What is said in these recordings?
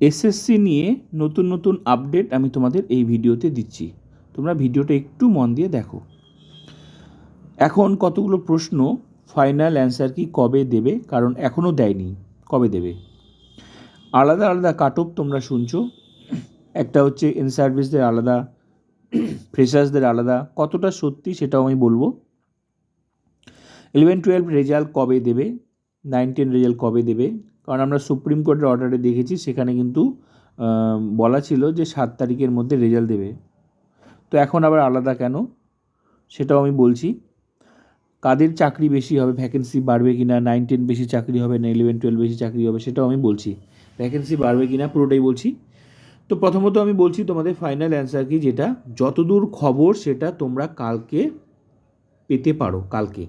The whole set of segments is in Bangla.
এসএসসি নিয়ে নতুন নতুন আপডেট আমি তোমাদের এই ভিডিওতে দিচ্ছি। তোমরা ভিডিওটা একটু মন দিয়ে দেখো। এখন কতগুলো প্রশ্ন? ফাইনাল অ্যান্সার কি কবে দেবে? কারণ এখনও দেয়নি। কবে দেবে? আলাদা আলাদা কাট অফ তোমরা শুনছো। একটা হচ্ছে ইন সার্ভিসদের আলাদা ফ্রেশার্সদের আলাদা। কতটা সত্যি সেটাও আমি বলব। ইলেভেন টুয়েলভ রেজাল্ট কবে দেবে? নাইন টেন রেজাল্ট কবে দেবে? কারণ আমরা সুপ্রিম কোর্টের অর্ডারে দেখেছি, সেখানে কিন্তু বলা ছিল যে সাত তারিখের মধ্যে রেজাল্ট দেবে। তো এখন আবার আলাদা কেন? সেটাও আমি বলছি। কাদের চাকরি বেশি হবে? ভ্যাকেন্সি বাড়বে কি না নাইন, টেন বেশি চাকরি হবে না? ইলেভেন, টুয়েলভ বেশি চাকরি হবে? সেটাও আমি বলছি। ভ্যাকেন্সি বাড়বে কি না পুরোটাই বলছি। তো প্রথমত আমি বলছি তোমাদের ফাইনাল অ্যান্সার কি? যেটা, যতদূর খবর সেটা তোমরা কালকে পেতে পারো, কালকে।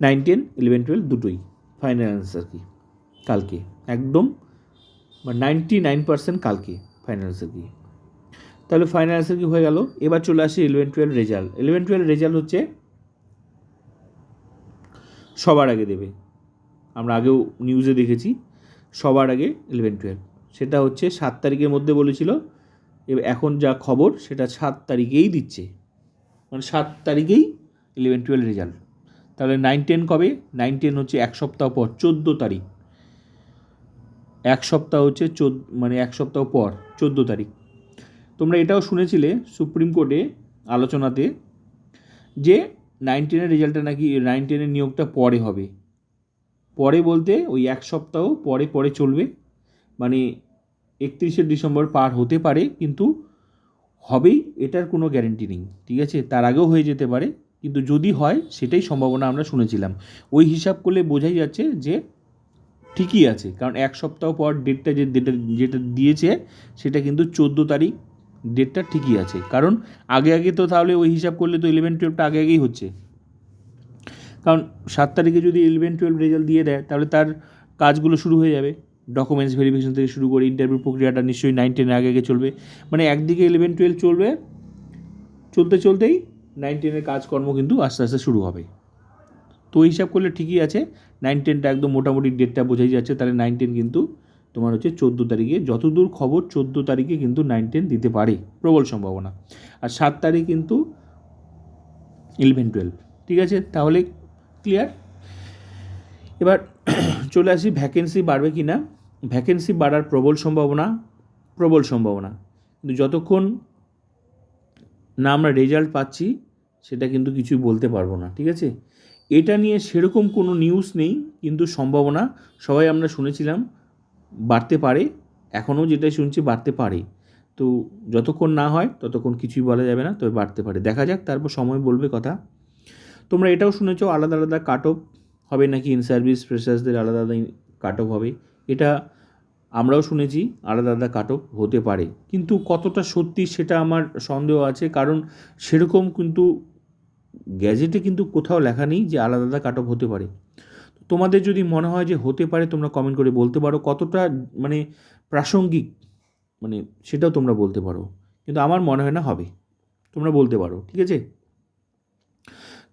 নাইন, টেন, ইলেভেন, টুয়েলভ দুটোই। ফাইনাল অ্যান্সার কি, কালকে, একদম, বা নাইনটি নাইন পার্সেন্ট কালকে ফাইনাল অ্যান্সার কি। তাহলে ফাইনাল অ্যান্সার কি হয়ে গেল। এবার চলে আসি eleven twelve result eleven twelve result হচ্ছে, সবার আগে দেবে। আমরা আগেও নিউজে দেখেছি, সবার আগে ইলেভেন টুয়েলভ সেটা হচ্ছে সাত তারিখের মধ্যে বলেছিল এখন যা খবর সেটা সাত তারিখেই দিচ্ছে। মানে সাত তারিখেই ইলেভেন টুয়েলভ রেজাল্ট তাহলে নাইন টেন কবে? নাইন টেন হচ্ছে এক সপ্তাহ পর, চোদ্দ তারিখ। এক সপ্তাহ হচ্ছে চোদ্দ মানে এক সপ্তাহ পর, চোদ্দ তারিখ। তোমরা এটাও শুনেছিলে সুপ্রিম কোর্টে আলোচনাতে যে নাইন টেনের রেজাল্টটা নাকি নাইন টেনের নিয়োগটা পরে হবে। পরে বলতে ওই এক সপ্তাহ পরে পরে চলবে। মানে একত্রিশে ডিসেম্বর পার হতে পারে, কিন্তু হবেই, এটার কোনো গ্যারেন্টি নেই। ঠিক আছে? তার আগেও হয়ে যেতে পারে। কিন্তু যদি হয়, সেটাই সম্ভাবনা আমরা শুনেছিলাম। ওই হিসাব করলে বোঝাই যাচ্ছে যে ঠিকই আছে, কারণ এক সপ্তাহ পর ডেটটা যে ডেটটা যেটা দিয়েছে, সেটা কিন্তু চোদ্দ তারিখ ডেটটা ঠিকই আছে। কারণ আগে আগে তো তাহলে ওই হিসাব করলে তো ইলেভেন টুয়েলভটা আগে আগেই হচ্ছে। কারণ সাত তারিখে যদি ইলেভেন টুয়েলভ রেজাল্ট দিয়ে দেয়, তাহলে তার কাজগুলো শুরু হয়ে যাবে। ডকুমেন্টস ভেরিফিকেশন থেকে শুরু করে ইন্টারভিউ প্রক্রিয়াটা নিশ্চয়ই নাইন টেনের আগে আগে চলবে। মানে একদিকে ইলেভেন টুয়েলভ চলবে, চলতে চলতেই নাইন টেনের কাজকর্ম কিন্তু আস্তে আস্তে শুরু হবে। তো হিসাব করলে ঠিকই আছে নাইন টেনটা একদম মোটামুটি ডেটটা বোঝাই যাচ্ছে, তাহলে নাইন টেন কিন্তু তোমার হচ্ছে চোদ্দ তারিখে, যতদূর খবর চোদ্দ তারিখে কিন্তু নাইন টেন দিতে পারে, প্রবল সম্ভাবনা। আর সাত তারিখ কিন্তু ইলেভেন টুয়েলভ ঠিক আছে? তাহলে ক্লিয়ার এবার চলে আসি ভ্যাকেন্সি বাড়বে কি না ভ্যাকেন্সি বাড়ার প্রবল সম্ভাবনা প্রবল সম্ভাবনা। কিন্তু যতক্ষণ না আমরা রেজাল্ট পাচ্ছি সেটা কিন্তু কিছুই বলতে পারব না, ঠিক আছে? এটা নিয়ে সেরকম কোনো নিউজ নেই, কিন্তু সম্ভাবনা সবাই আমরা শুনেছিলাম, বাড়তে পারে, এখনও যেটাই শুনছি বাড়তে পারে। তো যতক্ষণ না হয় ততক্ষণ কিছুই বলা যাবে না, তবে বাড়তে পারে। দেখা যাক, তারপর সময় বলবে কথা। তোমরা এটাও শুনেছো, আলাদা আলাদা কাট অফ হবে নাকি ইন সার্ভিস ফ্রেশার্সদের আলাদা আলাদা কাট অফ হবে? এটা আমরাও শুনেছি, আলাদা আলাদা কাট অফ হতে পারে। কিন্তু কতটা সত্যি সেটা আমার সন্দেহ আছে, কারণ সেরকম কিন্তু গ্যাজেটে কিন্তু কোথাও লেখা নেই যে আলাদা আলাদা কাট অফ হতে পারে। তোমাদের যদি মনে হয় যে হতে পারে, তোমরা কমেন্ট করে বলতে পারো কতটা মানে প্রাসঙ্গিক মানে সেটাও তোমরা বলতে পারো। কিন্তু আমার মনে হয় না হবে। তোমরা বলতে পারো, ঠিক আছে?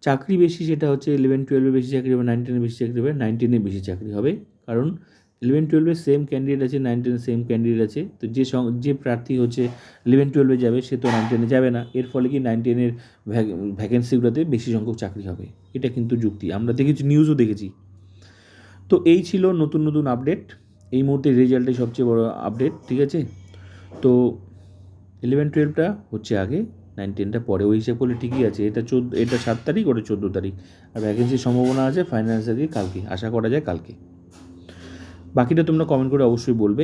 চাকরি বেশি সেটা হচ্ছে ইলেভেন টুয়েলভে বেশি চাকরি হবে নাইন টেনে বেশি চাকরি হবে নাইন টেনে বেশি চাকরি হবে। কারণ ইলেভেন টুয়েলভে সেম ক্যান্ডিডেট আছে নাইন টেনে সেম ক্যান্ডিডেট আছে। তো যে যে প্রার্থী হচ্ছে ইলেভেন টুয়েলভে যাবে, সে তো নাইন টেনে যাবে না। এর ফলে কি নাইন টেনের ভ্যাকেন্সিগুলোতে বেশি সংখ্যক চাকরি হবে। এটা কিন্তু যুক্তি। আমরা দেখেছি নিউজও দেখেছি। তো এই ছিল নতুন নতুন আপডেট এই মুহূর্তে রেজাল্টের সবচেয়ে বড় আপডেট ঠিক আছে? তো ইলেভেন টুয়েলভটা হচ্ছে আগে নাইন টেনটা পরে। ওই হিসাব করলে ঠিকই আছে। এটা চোদ্দ, এটা সাত তারিখ, ওটা চোদ্দ তারিখ। আর ভ্যাকেন্সির সম্ভাবনা আছে ফাইন্যান্সিয়ালি কালকে। আশা করা যায় কালকে। বাকিটা তোমরা কমেন্ট করে অবশ্যই বলবে।